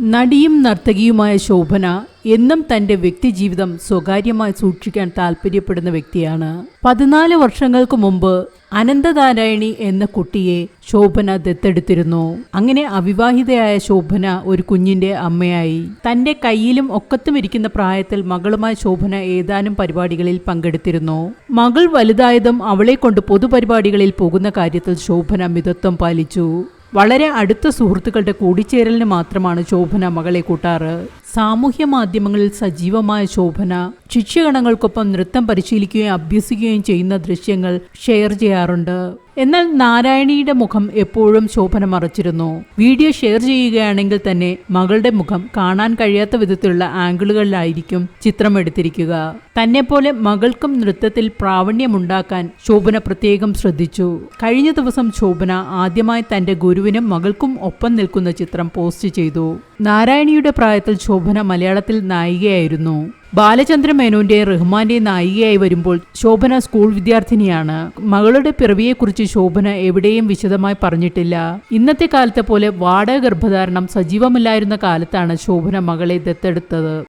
നടിയും നർത്തകിയുമായ ശോഭന എന്നും തന്റെ വ്യക്തിജീവിതം സ്വകാര്യമായി സൂക്ഷിക്കാൻ താല്പര്യപ്പെടുന്ന വ്യക്തിയാണ്. പതിനാല് വർഷങ്ങൾക്ക് മുമ്പ് അനന്തനാരായണി എന്ന കുട്ടിയെ ശോഭന ദത്തെടുത്തിരുന്നു. അങ്ങനെ അവിവാഹിതയായ ശോഭന ഒരു കുഞ്ഞിന്റെ അമ്മയായി. തന്റെ കയ്യിലും ഒക്കത്തും ഇരിക്കുന്ന പ്രായത്തിൽ മകളുമായി ശോഭന ഏതാനും പരിപാടികളിൽ പങ്കെടുത്തിരുന്നു. മകൾ വലുതായതും അവളെ കൊണ്ട് പൊതുപരിപാടികളിൽ പോകുന്ന കാര്യത്തിൽ ശോഭന മിതത്വം പാലിച്ചു. വളരെ അടുത്ത സുഹൃത്തുക്കളുടെ കൂടിച്ചേരലിന് മാത്രമാണ് ശോഭന മകളെ കൂട്ടാറ്. സാമൂഹ്യ മാധ്യമങ്ങളിൽ സജീവമായ ശോഭന ശിഷ്യഗണങ്ങൾക്കൊപ്പം നൃത്തം പരിശീലിക്കുകയും അഭ്യസിക്കുകയും ചെയ്യുന്ന ദൃശ്യങ്ങൾ ഷെയർ ചെയ്യാറുണ്ട്. എന്നാൽ നാരായണിയുടെ മുഖം എപ്പോഴും ശോഭന മറച്ചിരുന്നു. വീഡിയോ ഷെയർ ചെയ്യുകയാണെങ്കിൽ തന്നെ മകളുടെ മുഖം കാണാൻ കഴിയാത്ത വിധത്തിലുള്ള ആംഗിളുകളിലായിരിക്കും ചിത്രം എടുത്തിരിക്കുക. തന്നെപ്പോലെ മകൾക്കും നൃത്തത്തിൽ പ്രാവണ്യമുണ്ടാക്കാൻ ശോഭന പ്രത്യേകം ശ്രദ്ധിച്ചു. കഴിഞ്ഞ ദിവസം ശോഭന ആദ്യമായി തന്റെ ഗുരുവിനും മകൾക്കും ഒപ്പം നിൽക്കുന്ന ചിത്രം പോസ്റ്റ് ചെയ്തു. നാരായണിയുടെ പ്രായത്തിൽ ശോഭന മലയാളത്തിൽ നായികയായിരുന്നു. ബാലചന്ദ്ര മേനോന്റെ റഹ്മാന്റെ നായികയായി വരുമ്പോൾ ശോഭന സ്കൂൾ വിദ്യാർത്ഥിനിയാണ്. മകളുടെ പിറവിയെക്കുറിച്ച് ശോഭന എവിടെയും വിശദമായി പറഞ്ഞിട്ടില്ല. ഇന്നത്തെ കാലത്തെ പോലെ വാടക ഗർഭധാരണം സജീവമല്ലായിരുന്ന കാലത്താണ് ശോഭന മകളെ ദത്തെടുത്തത്.